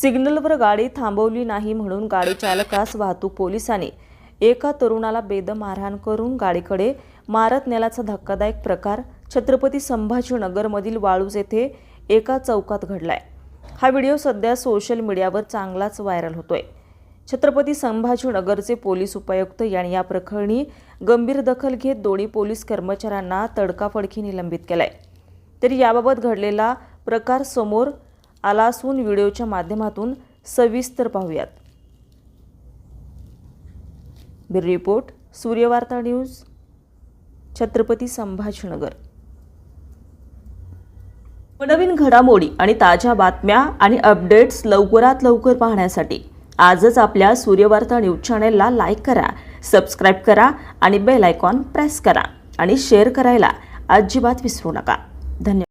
सिग्नलवर गाडी थांबवली नाही म्हणून गाडी चालकास वाहतूक पोलिसांनी एका तरुणाला बेदम मारहाण करून गाडीकडे मारत नेल्याचा धक्कादायक प्रकार छत्रपती संभाजीनगरमधील वाळूज येथे एका चौकात घडलाय. हा व्हिडिओ सध्या सोशल मीडियावर चांगलाच व्हायरल होतोय. छत्रपती संभाजीनगरचे पोलीस उपायुक्त यांनी या प्रकरणी गंभीर दखल घेत दोन्ही पोलीस कर्मचाऱ्यांना तडकाफडकी निलंबित केलाय. तरी याबाबत घडलेला प्रकार समोर आला असून व्हिडिओच्या माध्यमातून सविस्तर पाहूयात. Report Suryavarta news Chhatrapati Sambhajinagar. नवीन घडामोडी आणि ताज्या बातम्या आणि अपडेट्स लवकरात लवकर पाहण्यासाठी आजच आपल्या सूर्यवार्ता न्यूज चॅनेलला लाईक करा सबस्क्राईब करा आणि बेल आयकॉन प्रेस करा आणि शेअर करायला अजिबात विसरू नका. धन्यवाद.